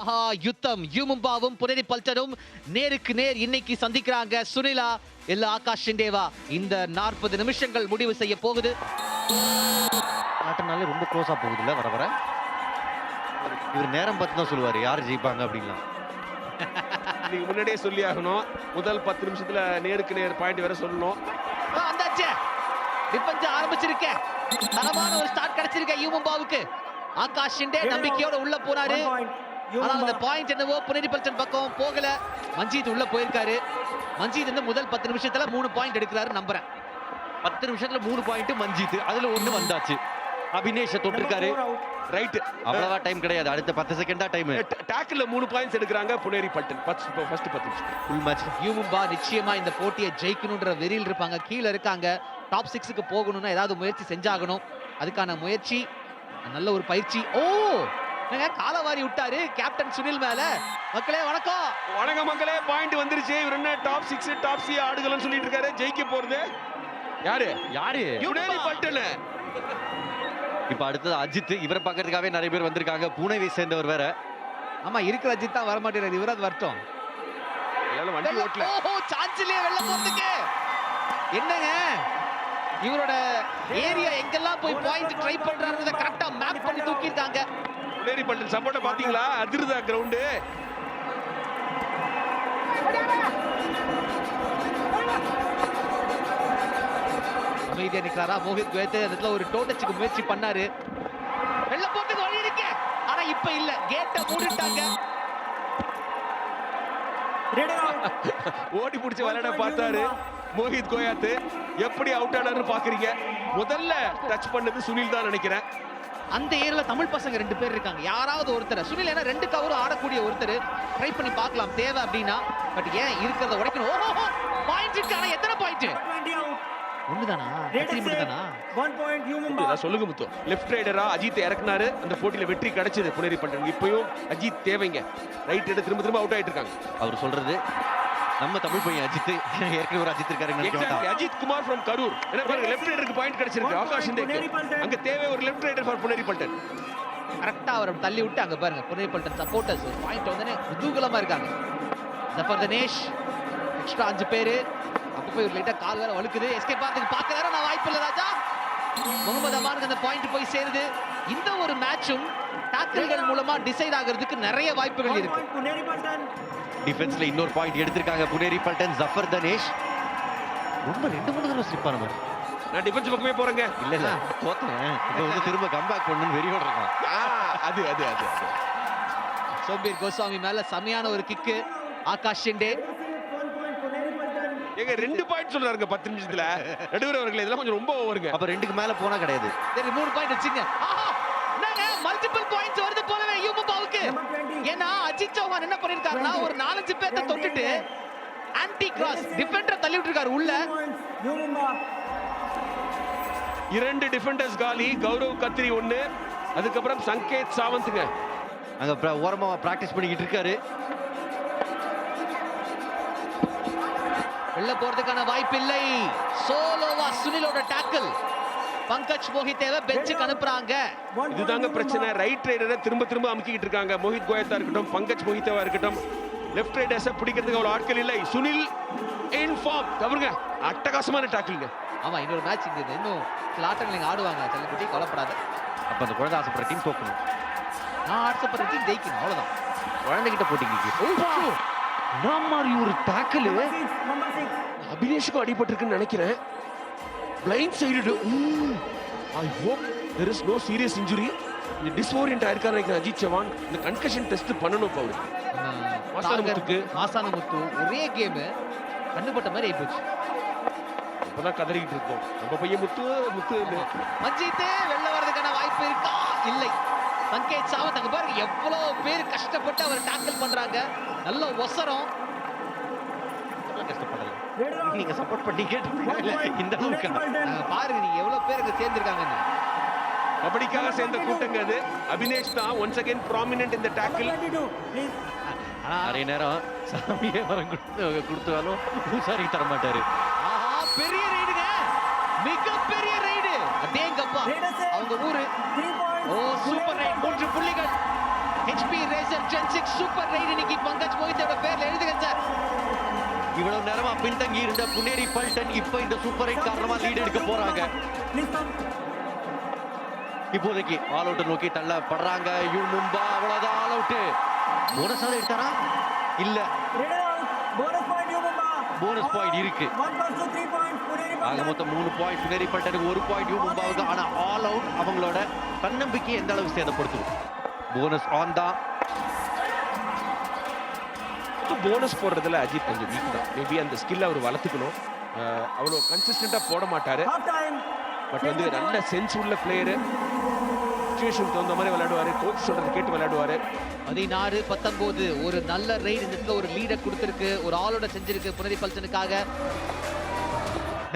ஆஹா யுத்தம். யூமும்பாவும் புனரி பல்டரும் நேருக்கு நேர் இன்னைக்கு சந்திக்கிறாங்க. சுனிலா இல்ல ஆகாஷ் ஷிண்டேவா இந்த நாற்பது நிமிஷங்கள் முடிவு செய்ய போகுது. ஆட்டம்னாலே ரொம்ப க்ளோஸா போகுதுல்ல வர வர? இவர் நேரம் பார்த்து தான் சொல்லுவாரு யார் ஜெயிப்பாங்க அப்படின்லாம். நீங்க முன்னாடியே சொல்லி ஆகணும் முதல் பத்து நிமிஷத்துல நேருக்கு நேர் பாயிண்ட் வேற சொல்லணும். ஆ, வந்தாச்சு. டிஃபென்ஸ் ஆரம்பிச்சிருக்க. தரமான ஒரு ஸ்டார்ட் கிடைச்சிருக்க யூமும்பாவுக்கு. ஆகாஷ் ஷிண்டே நம்பிக்கையோட உள்ள போனாரு. ஆனா அந்த பாயிண்ட் என்னவோ புனரி பல்டன் பக்கம் போகல. மஞ்சீத் உள்ள போயிருக்காரு. மஞ்சீத் வந்து முதல் பத்து நிமிஷத்துல மூணு பாயிண்ட் எடுக்கிறாரு நம்புறேன். பத்து நிமிஷத்துல மூணு பாயிண்ட் மஞ்சித்து அதுல ஒண்ணு வந்தாச்சு. அபினேஷ தொட்டிருக்காரு. ரைட் அவ்வளவா டைம் கிடையாது. அடுத்த பத்து செகண்ட் தான் டைம் டேக்கிள்ல மூணு பாயிண்ட்ஸ் எடுக்கிறாங்க புனேரி பல்டன். ஃபர்ஸ்ட் ஃபர்ஸ்ட் பத்து நிமிஷம் ஃபுல் மேட்ச் யூமும்பா நிச்சயமா இந்த போட்டியை ஜெயிக்கணுன்ற வெறியில் இருப்பாங்க. கீழே இருக்காங்க. டாப் சிக்ஸுக்கு போகணும்னா ஏதாவது முயற்சி செஞ்சாகணும். அதுக்கான முயற்சி நல்ல ஒரு பயிற்சி. ஓ! என்னங்க காலவாரி விட்டாரு கேப்டன் சுனில் மேல. மக்களே வணக்கம். வணக்கம் மக்களே பாயிண்ட் வந்துருச்சு. இவர் என்ன டாப் சிக்ஸ் டாப் சி ஆடுகள்னு சொல்லிட்டு இருக்காரு. ஜெயிக்க போறது. யாரு? யாரு? புனேரி பல்டன் இப்ப அடுத்தது அஜித். இவரை பார்க்கறதுக்காகவே நிறைய பேர் வந்திருக்காங்க. பூனேவை சேர்ந்தவர் வேற. ஆமா இருக்கிற அஜித் தான் வர மாட்டேங்கிறாரு இவராது வரட்டும். எல்லாரும் வண்டி ஓட்டல. ஓஹோ சான்ஸ் இல்லையே வெளில போறதுக்கு. என்னங்க? இவரோட ஏரியா எங்கெல்லாம் போய் பாயிண்ட் ட்ரை பண்றாருன்றத கரெக்டா மேப் பண்ணி தூக்கியிருக்காங்க. புனேரி பல்டன் சப்போர்ட்ட பாத்தீங்களா அதிர்தா கிரவுண்டு அமைதியா நிக்கிறாரா மோஹித் கோயத் அந்த இடத்துல ஒரு டோட்டச்சுக்கு முயற்சி பண்ணாரு. வெளில போறதுக்கு வழி இருக்கு. ஆனா இப்ப இல்ல. கேட்ட மூடிட்டாங்க. ஓடி பிடிச்சி விளையாட பார்த்தாரு மோஹித் கோயாத்து எப்படி அவுட் ஆனாரு பாக்குறீங்க. முதல்ல டச் பண்ணது சுனில் தான் நினைக்கிறேன். அந்த ஏரியால தமிழ் பசங்க ரெண்டு பேர் இருக்காங்க. யாராவது ஒருத்தர் சுனில் ஏன்னா ரெண்டு கவரும் ஆடக்கூடிய ஒருத்தர். ட்ரை பண்ணி பார்க்கலாம். தேவை அப்படின்னா பட் ஏன் இருக்கிறத உடைக்கணும்? ஓஹோ பாயிண்ட் இருக்கு. ஆனா எத்தனை பாயிண்ட் ஒண்ணுதானா? சொல்லுங்க முத்து. லெஃப்ட் ரைடரா அஜித் இறக்குனாரு. அந்த போட்டியில வெற்றி கிடைச்சது புனேரி பல்டன் இப்பயும் அஜித் தேவைங்க. ரைட் ரைடர் திரும்ப திரும்ப அவுட் ஆயிட்டு இருக்காங்க. அவர் சொல்றது நம்ம தமிழ் பையன் அஜித் ஏற்கனவே ஒரு அஜித் இருக்காரு அஜித் குமார் ஃப்ரம் கரூர். என்ன பாருங்க லெஃப்ட் ரைடருக்கு பாயிண்ட் கிடைச்சிருக்கு ஆகாஷ் இந்தேக்கு அங்க தேவை ஒரு left raider for Puneri Paltan கரெக்டா அவரை தள்ளி விட்டு அங்க பாருங்க புனே பல்டன் சப்போர்ட்டர்ஸ் பாயிண்ட் வந்தனே குதூகலமா இருக்காங்க. ஜஃபர் தினேஷ் எக்ஸ்ட்ரா அஞ்சு பேரு. அப்ப போய் ஒரு லைட்டா கால் வேற வழுக்குது. எஸ்கேப் பார்த்துக்கு பாக்குறாரு நான் வாய்ப்பு இல்ல ராஜா. முகமது அமானுக்கு அந்த பாயிண்ட் போய் சேருது. இந்த ஒரு மேட்சும் டாக்கிள்கள் மூலமா டிசைட் ஆகிறதுக்கு நிறைய வாய்ப்புகள் இருக்கு. டிஃபென்ஸ்ல இன்னொரு பாயிண்ட் எடுத்திருக்காங்க புனேரி பல்டன் ஜஃபர் தனேஷ். ரொம்ப ரெண்டு மூணு தடவை ஸ்லிப் ஆனவர் நான் டிஃபென்ஸ் பக்கமே போறேங்க. இல்ல இல்ல தோத்தேன் இப்போ வந்து திரும்ப கம்பேக் பண்ணணும்னு வெறியோட இருக்கான் ஆ, அது அது அது. சோம்பீர் கோஸ்வாமி மேல செமையான ஒரு கிக்கு ஆகாஷ் ஷிண்டே. ஏங்க ரெண்டு பாயிண்ட் சொல்றாருங்க பத்து நிமிஷத்துல. நடுவர் அவர்கள் இதெல்லாம் கொஞ்சம் ரொம்ப ஓவருங்க அப்ப ரெண்டுக்கு மேல போனா கிடையாது. சரி மூணு பாயிண்ட் வச்சுங்க. ஆஹா! என்னங்க? மல்டிபிள் பாயிண்ட்ஸ் வருது போலவே யூமுபாவுக்கு ஏன்னா அஜித் சௌஹான் என்ன பண்ணிருக்காருன்னா ஒரு நாலஞ்சு பேர்த்த தொட்டுட்டு ஆன்டி கிராஸ் டிஃபெண்டர் தள்ளி விட்டுருக்காரு உள்ள இரண்டு டிஃபெண்டர்ஸ் காலி. கௌரவ் கத்திரி ஒண்ணு. அதுக்கப்புறம் சங்கேத் சாவந்த்ங்க. அங்க pra- ஓரமா பிராக்டிஸ் பண்ணிக்கிட்டு இருக்காரு வெளில போறதுக்கான வாய்ப்பு இல்லை சோலோவா சுனிலோட டாக்கிள் பங்கஜ் மோஹித்தேவ பெஞ்சுக்கு அனுப்புறாங்க. இதுதாங்க பிரச்சனை. ரைட் ரைடரை திரும்ப திரும்ப அமுக்கிட்டு இருக்காங்க. மோஹித் கோயத்தா இருக்கட்டும் பங்கஜ் மோஹித்தவா இருக்கட்டும். லெஃப்ட் ரைடர்ஸை பிடிக்கிறதுக்கு அவ்வளவு ஆட்கள் இல்லை. சுனில் இன்ஃபார்ம் தவறுங்க. அட்டகாசமான டாக்கிள்ங்க ஆமா இன்னொரு மேட்ச் இங்க இது. இன்னும் சில ஆட்டங்கள் நீங்க ஆடுவாங்க. செல்லக்குட்டி கவலைப்படாத. அப்ப அந்த குழந்தை ஆசைப்படுற டீம் தோக்கணும். நான் ஆட்சப்படுற டீம் ஜெயிக்கணும். அவ்வளவுதான். குழந்தைகிட்ட போட்டிங்க நான் மாதிரி ஒரு டாக்கிள் அபினேஷுக்கும் அடிபட்டிருக்குன்னு நினைக்கிறேன். Blind side I hope there is no serious injury இந்த டிஸ்ஓரியன்ட் ஆயிருக்காரு நினைக்கிறேன் அஜித் சவான் இந்த கன்கஷன் டெஸ்ட் பண்ணணும் இப்போ அவரு மாசானமுத்துக்கு. மாசானமுத்து ஒரே கேம் கண்ணுப்பட்ட மாதிரி ஆயிப்போச்சு இப்பதான் கதறிக்கிட்டு இருக்கோம் நம்ம பையன் முத்து முத்து மஞ்சித்தே வெளில வர்றதுக்கான வாய்ப்பு இருக்கா இல்லை சங்கேத் சாவந்த் அங்க பாருங்க எவ்வளவு பேர் கஷ்டப்பட்டு அவர் டாக்கிள் பண்றாங்க நல்ல ஒசரம் நீங்க சப்போர்ட் பண்ணி பண்ணீங்க இந்த அளவுக்கு பாருங்க நீங்க எவ்வளவு பேரு இங்க சேர்ந்திருக்காங்க கபடிக்காக சேர்ந்த கூட்டங்க அது. அபினேஷ் தான் ஒன்ஸ் அகைன் ப்ராமினன்ட் இந்த டேக்கிள் நிறைய நேரம் சாமியே வரம் கொடுத்தாலும் பூசாரி தர மாட்டாரு பெரிய ரைடுங்க மிக பெரிய ரைடு அதேங்கப்பா அவங்க ஊரு. ஓ சூப்பர் ரைட் மூன்று புள்ளிகள். HP racer gen six super raid இன்னைக்கு பங்கஜ் மோகித்தோட பேர்ல எழுதுங்க சார். நேரமா பின்தங்கி இருந்த புனேரி பல்டன் இப்ப இந்த சூப்பர் ஹிட் காரணமா லீட் எடுக்க போறாங்க. இப்போதைக்கு ஆல் அவுட் நோக்கி தள்ளப்படுறாங்க. யூ மும்பா அவ்வளவுதான் ஆல் அவுட் போனஸ் ஆல எடுத்தாரா? இல்ல. போனஸ் பாயிண்ட் இருக்கு. ஆக மொத்தம் மூணு பாயிண்ட் புனேரி பல்டனுக்கு ஒரு பாயிண்ட் யூ மும்பாவுக்கு. ஆனா ஆல் அவுட் அவங்களோட தன்னம்பிக்கை எந்த அளவுக்கு சேதப்படுத்தும் போனஸ் ஆன் தான். போனஸ் போடுறதுல அஜித் கொஞ்சம் வீக் தான். மேபி அந்த ஸ்கில் அவர் வளர்த்துக்கணும். அவ்வளோ கன்சிஸ்டண்டா போட மாட்டாரு. பட் வந்து நல்ல சென்ஸ் உள்ள பிளேயரு சுச்சுவேஷனுக்கு தகுந்த மாதிரி விளையாடுவாரு. கோச் சொல்றது கேட்டு விளையாடுவாரு. பதினாறு பத்தொன்பது ஒரு நல்ல ரைடு இந்த இடத்துல ஒரு லீடை கொடுத்திருக்கு. ஒரு ஆளோட செஞ்சிருக்கு புனரி பல்சனுக்காக.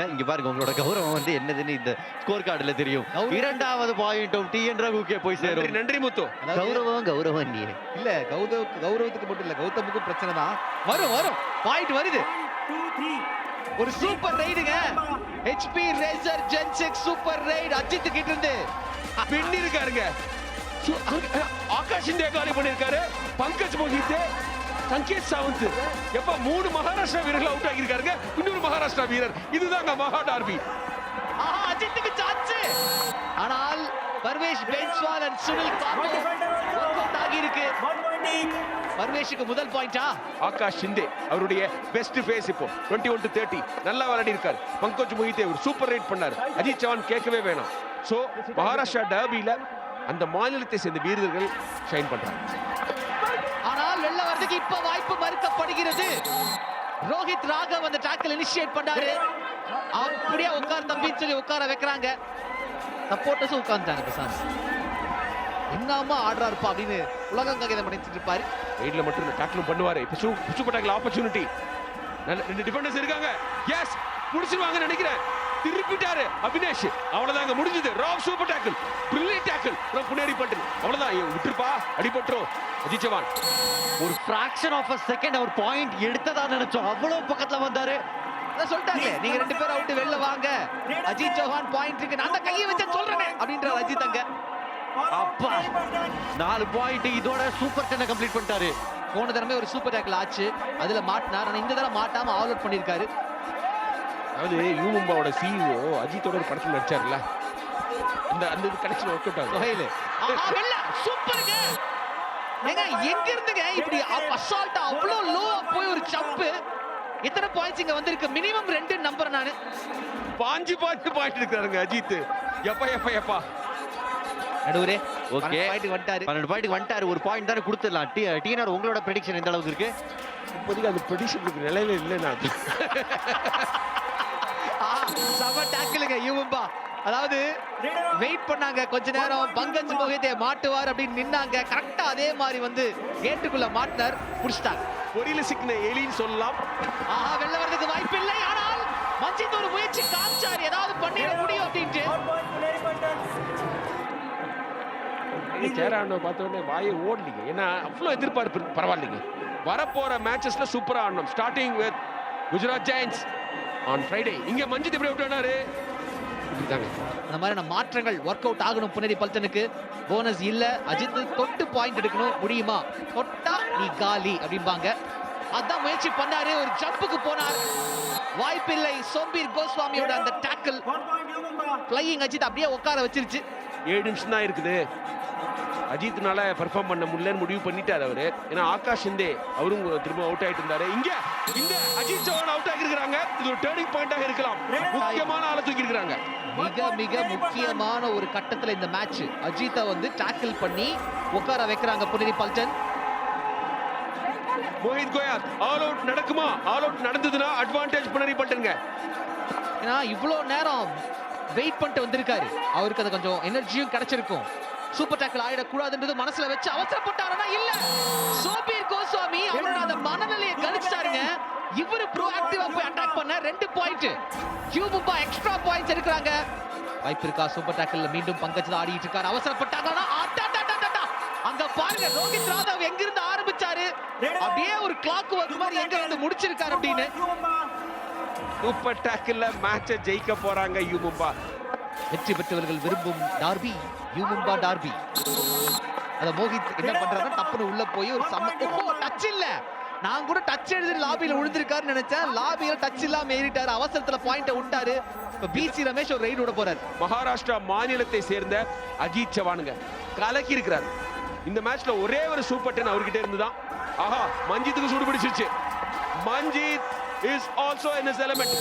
இங்க பாருங்க உங்களோட கௌரவம் வந்து என்னதுன்னு இந்த ஸ்கோர் கார்டுல தெரியும். இரண்டாவது பாயிண்ட்டும் டி என் ரகுக்கே போய் சேரும். நன்றி முத்து. கௌரவம் கௌரவம் நீ இல்ல கௌதவ் கௌரவத்துக்கு மட்டும் இல்ல கௌதமுக்கும் பிரச்சனை தான். வரும் வரும். பாயிண்ட் வருது. ஒரு super ரைடுங்க HP racer gen six super raid Ajit கிட்ட இருந்து. பின்னி இருக்காருங்க. ஆகாஷ் இந்தியா காலி பண்ணிருக்காரு பங்கஜ் மோஹித் சங்கேத் சாவந்த். எப்ப மூணு மகாராஷ்டிரா வீரர்கள் அவுட் ஆகியிருக்காருங்க. இன்னொரு மகாராஷ்டிரா வீரர். இதுதாங்க மகா டார்பி. அஜித்துக்கு சான்ஸ் ஆனால் பர்வேஷ் பென்ஸ்வால் அண்ட் சுனில் அவுட் ஆகி இருக்கு பர்வேஷுக்கு முதல் பாயிண்டா ஆகாஷ் ஷிந்தே அவருடைய பெஸ்ட் ஃபேஸ் இப்போ. 21 ஒன் டு தேர்ட்டி நல்லா விளையாடி இருக்காரு பங்கஜ் மொஹித்தே ஒரு சூப்பர் ரைட் பண்ணாரு. அஜித் சவான் கேட்கவே வேணாம். சோ மகாராஷ்டிரா டர்பில அந்த மாநிலத்தை சேர்ந்த வீரர்கள் ஷைன் பண்றாங்க. ஆனால் வெளில வரதுக்கு இப்ப வாய்ப்பு மறுக்கப்படுகிறது. ரோஹித் ராகவ் அந்த டாக்கில் இனிஷியேட் பண்ணாரு அப்படியே உட்கார் தம்பின்னு சொல்லி உட்கார வைக்கிறாங்க. சப்போர்ட்டர்ஸும் உட்கார்ந்தாங்க பிரசாந்த். என்னமா ஆடுறாருப்பா அப்படின்னு உலகம் காகிதம் பண்ணிட்டு இருப்பாரு. வெயிட்ல மட்டும் இந்த டேக்கிளும் பண்ணுவாரு. இப்போ சூ சூப்பர் டேக்கிள் ஆப்பர்ச்சுனிட்டி நல்ல ரெண்டு டிஃபெண்டர்ஸ் இருக்காங்க. எஸ் முடிச்சிருவாங்கன்னு நினைக்கிறேன். திருப்பிட்டாரு அபினேஷ். அவ்வளவுதாங்க முடிஞ்சது. Rao super tackle brilliant tackle Puneri Paltan அவ்வளவுதான். ஐயோ, விட்டுருப்பா. அடிபட்டுரும். அஜித் சவான். ஒரு ஃபிராக்ஷன் ஆஃப் அ செகண்ட் அவர் பாயிண்ட் எடுத்ததா நினைச்சோம். அவ்வளவு பக்கத்துல வந்தாரு. சொல்லிட்டாங்களே. நீங்க ரெண்டு பேரும் அவுட்டு வெளில வாங்க. அஜித் சௌஹான் பாயிண்ட் இருக்கு. நான் தான் கையை வச்சேன் சொல்றேன் அப்படின்றார் அஜித் அங்க. அப்பா. நாலு பாயிண்ட் இதோட சூப்பர் டென்னை கம்ப்ளீட் பண்ணிட்டாரு. போன தடவை ஒரு சூப்பர் டேக்கிள் ஆச்சு. அதுல மாட்டினார். ஆனா இந்த தடவை மாட்டாம ஆல் அவுட் பண்ணிருக்காரு அதாவது யூ மும்பாவோட சிஇஓ அஜித்தோட ஒரு படத்துல நடிச்சார்ல. இந்த அந்த இது கனெக்ஷன் ஒர்க் அவுட் ஆஹா வெள்ள! சூப்பருங்க ஏங்க எங்க இருந்துங்க இப்படி அசால்ட்டா அவ்வளோ லோவா போய் ஒரு ஜம்ப் எத்தனை பாயிண்ட்ஸ் இங்க வந்திருக்கு? மினிமம் ரெண்டு நம்பர் நானு. பாஞ்சு பாஞ்சு பாயிண்ட் எடுக்கிறாருங்க அஜித் எப்பா எப்பா எப்பா? நடுவரே Okay. பாயிண்ட் வந்துட்டாரு. பன்னெண்டு பாயிண்ட் வந்துட்டாரு. ஒரு பாயிண்ட் தானே கொடுத்துடலாம். டி டிஎன்ஆர் உங்களோட ப்ரெடிக்ஷன் எந்த அளவுக்கு இருக்கு? இப்போதைக்கு அந்த ப்ரெடிஷனுக்கு நிலையில இல்லை நான் செம டேக்கிளுங்க அதாவது வெயிட் பண்ணாங்க கொஞ்ச நேரம். பங்கஜ் மோகிதே மாட்டுவார் அப்படின்னு நின்னாங்க. கரெக்டா அதே மாதிரி வந்து கேட்டுக்குள்ள மாட்டினார். புடிச்சிட்டாங்க. பொரியல சிக்கின எலின்னு சொல்லலாம். ஆஹா வெளில வர்றதுக்கு வாய்ப்பு இல்லை ஆனால் மஞ்சித் ஒரு முயற்சி காமிச்சார். ஏதாவது பண்ணிட முடியும் அப்படின்ட்டு. சேராண்டோ பார்த்த உடனே வாயை ஓடலீங்க ஏன்னா அவ்வளோ எதிர்பார்ப்பு. பரவாயில்லைங்க. வரப்போற மேட்சஸ்ல சூப்பரா ஆடணும். Starting with Gujarat giants on Friday இங்க மஞ்சித் எப்படி விட்டு ஆனாரு? இப்படிதாங்க. அந்த மாதிரியான மாற்றங்கள் ஒர்க் அவுட் ஆகணும் புனரி பல்டனுக்கு. போனஸ் இல்ல. அஜித் தொட்டு பாயிண்ட் எடுக்கணும். முடியுமா? தொட்டா நீ காலி அப்படிம்பாங்க. அதான் முயற்சி பண்ணாரு. ஒரு ஜம்புக்கு போனார். வாய்ப்பில்லை. சோம்பீர் கோஸ்வாமியோட அந்த டேக்கிள் ஃப்ளையிங் அஜித் அப்படியே உட்கார வச்சிருச்சு. ஏழு நிமிஷம் தான் இருக்குது. அஜித்னால பெர்ஃபார்ம் பண்ண முடியலன்னு முடிவு பண்ணிட்டாரு அவரு. ஏன்னா ஆகாஷ் ஷிந்தே அவரும் திரும்ப அவுட் ஆயிட்டு இருந்தாரு. இங்க இந்த அஜித் சவான் அவுட் ஆகிருக்கிறாங்க இது ஒரு டேர்னிங் பாயிண்டாக இருக்கலாம். முக்கியமான ஆளை தூக்கி இருக்காங்க மிக மிக முக்கியமான ஒரு கட்டத்துல இந்த மேட்ச் அஜித்தை வந்து டேக்கிள் பண்ணி உட்கார வைக்கிறாங்க புனரி பல்டன் மோஹித் கோயாத் ஆல் அவுட் நடக்குமா? ஆல் அவுட் நடந்ததுன்னா அட்வான்டேஜ் புனரி பட்டுங்க ஏன்னா இவ்வளோ நேரம் வெயிட் பண்ணிட்டு வந்திருக்காரு. அவருக்கு அது கொஞ்சம் எனர்ஜியும் கிடைச்சிருக்கும். சூப்பர் டேக்கிள் ஆயிடக்கூடாதுன்றது மனசுல வச்சு அவசரப்பட்டாருன்னா இல்ல. சோபீர் கோஸ்வாமி அவரோட அந்த மனநிலையை கணிச்சிட்டாருங்க. இவரு ப்ரோஆக்டிவா போய் அட்டாக் பண்ண ரெண்டு பாயிண்ட் கியூபும்பா எக்ஸ்ட்ரா பாயிண்ட்ஸ் எடுக்கிறாங்க. வாய்ப்பு இருக்கா? சூப்பர் டேக்கிள்ல மீண்டும் பங்கஜ் ஆடிட்டு இருக்காரு. அவசரப்பட்டாங்கன்னா. அங்க பாருங்க ரோஹித் ராதவ் எங்க இருந்து ஆரம்பிச்சாரு அப்படியே ஒரு கிளாக் ஒர்க் மாதிரி எங்க வந்து முடிச்சிருக்காரு அப்படின்னு. சூப்பர் டேக்கில் மேட்சை ஜெயிக்க போறாங்க யூ மும்பா. வெற்றி பெற்றவர்கள் விரும்பும் டார்பி யூமும்பா டார்பி அத மோஹித் என்ன பண்றாருன்னா டப்புனு உள்ள போய் ஒரு சம டச் இல்ல. நான் கூட டச் எழுதி லாபியில விழுந்திருக்காருன்னு நினைச்சேன். லாபியில டச் இல்லாம ஏறிட்டாரு. அவசரத்துல பாயிண்ட விட்டாரு இப்ப பிசி ரமேஷ் ஒரு ரைடு விட போறாரு. மகாராஷ்டிரா மாநிலத்தை சேர்ந்த அஜித் சவானுங்க. கலக்கி இருக்கிறார். இந்த மேட்ச்ல ஒரே ஒரு சூப்பர் டென் அவர்கிட்ட இருந்துதான். ஆஹா மஞ்சித்துக்கு சூடு பிடிச்சிருச்சு. Manjeet is also in his element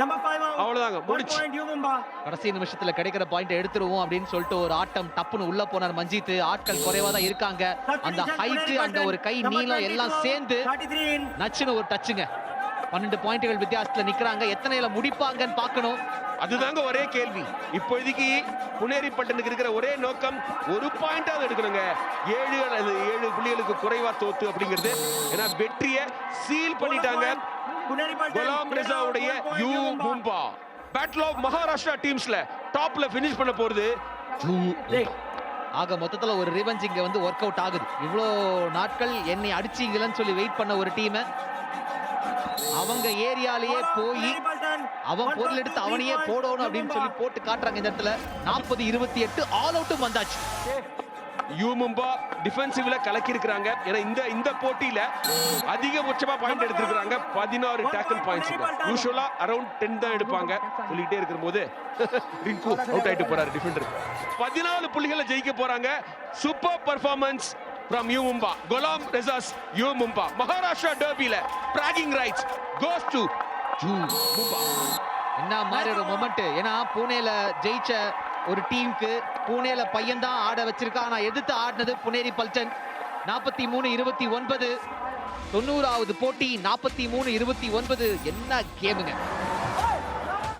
Number five out. அவ்வளவுதாங்க One முடிச்சு. point, you Mumba. கடைசி நிமிஷத்துல கிடைக்கிற பாயிண்ட் எடுத்துருவோம் அப்படின்னு சொல்லிட்டு ஒரு ஆட்டம் டப்புன்னு உள்ள போனார் மஞ்சித். ஆட்கள் குறைவா தான் இருக்காங்க. அந்த ஹைட் அந்த ஒரு கை நீளம் எல்லாம் சேர்ந்து 33 in. நச்சுன்னு ஒரு டச்சுங்க பன்னெண்டு பாயிண்ட்கள் வித்தியாசத்துல நிக்கிறாங்க. எத்தனையில முடிப்பாங்கன்னு பார்க்கணும். அதுதாங்க ஒரே கேள்வி. இப்போதைக்கு புனேரி பட்டனுக்கு இருக்கிற ஒரே நோக்கம் ஒரு பாயிண்டாவது எடுக்கணுங்க. ஏழு அல்லது ஏழு புள்ளிகளுக்கு குறைவா தோத்து அப்படிங்கிறது. ஏன்னா வெற்றியை சீல் பண்ணிட்டாங்க. Ghulam ரெசாவுடைய U. Mumba battle of Maharashtra டீம்ஸ்ல டாப்ல ஃபினிஷ் பண்ண போறது ஆக மொத்தத்துல ஒரு ரிவெஞ்ச் இங்க வந்து ஒர்க் அவுட் ஆகுது. இவ்வளோ நாட்கள் என்னை அடிச்சீங்களன்னு சொல்லி வெயிட் பண்ண ஒரு டீமை அவங்க ஏரியாலேயே போய். அவன் பொருள் எடுத்து அவனையே போடணும் அப்படின்னு. சொல்லி போட்டு காட்டுறாங்க இந்த இடத்துல. நாற்பது இருபத்தி எட்டு ஆல் அவுட்டும் வந்தாச்சு. யூ மும்பா டிஃபென்சிவ்ல கலக்கி இருக்கிறாங்க ஏன்னா இந்த இந்த போட்டியில அதிகபட்சமா பாயிண்ட் எடுத்திருக்காங்க பதினாறு tackle points usually around ten தான் எடுப்பாங்க. சொல்லிட்டே இருக்கிற போது ரிங்கு அவுட் ஆயிட்டு போறாரு டிஃபெண்டர் பதினாலு புள்ளிகளை ஜெயிக்க போறாங்க. Super performance from U Mumba. Ghulam Reza's U Mumba. Maharashtra டர்பில bragging rights goes to U Mumba. என்ன மாதிரி ஒரு மொமெண்ட் ஏன்னா புனேல ஜெயிச்ச ஒரு டீமுக்கு புனேல பையன் தான் ஆட வச்சிருக்கா. ஆனா எதிர்த்து ஆடினது புனேரி பல்டன். நாற்பத்தி மூணு இருபத்தி ஒன்பது. தொண்ணூறாவது போட்டி நாற்பத்தி மூணு இருபத்தி ஒன்பது. என்ன கேமுங்க.